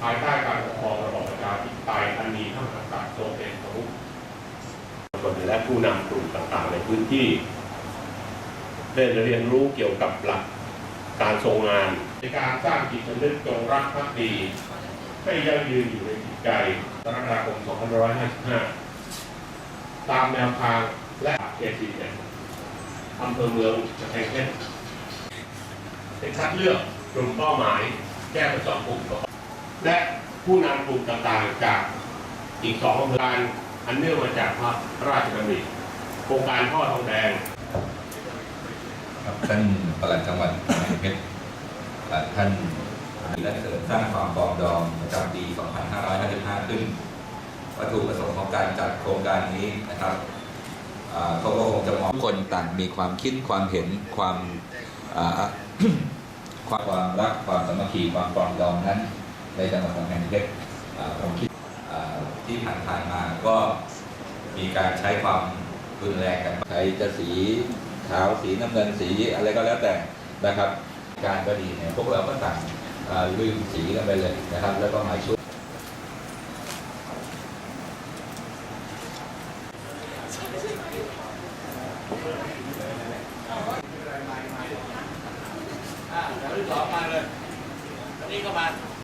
ภายใต้การปกครองระบอบประชาธิปไตยอันมีพระมหากษัตริย์ทรงเป็นประมุขคนและผู้นำกลุ่มต่างๆ ในพื้นที่ ได้เรียนรู้เกี่ยวกับหลักการทรงงาน ในการสร้างจิตสำนึกจงรักภักดี ให้ยั่งยืนอยู่ในจิตใจกรกฎาคม2555 ตามแนวทางและเขตสีแดงอำเภอเมืองกำแพงเพชรเป็นคัดเลือกกลุ่มเป้าหมาย แก้ประจอบกลุ่ม และผู้นำกลุ่มต่างๆ จากอีกสองโครงการอันเนื่องมาจากพระราชดำริโครงการพ่อทองแดงครับท่านปลัดจังหวัดกำแพงเพชรและท่านและเสริมสร้างความปรองดองประจำปี 2555 ขึ้น วัตถุประสงค์ของการจัดโครงการนี้นะครับเขาก็คงจะมองทุกคนต่างมีความคิดความเห็นความความความรักความสามัคคีความปรองดองนั้น ในจังหวัดกำแพงเพชรอ่าผมคิดอ่าที่ผ่านๆมาก็มีการใช้ความรุนแรงกันใช้จะสีขาวสีน้ำเงินสีอะไรก็แล้วแต่นะครับ การก็ดีเนี่ยพวกเราก็ต่างลืมสีกันไปเลยนะครับ แล้วก็มาช่วยอ่าแถวที่สองมาเลยอันนี้ก็มา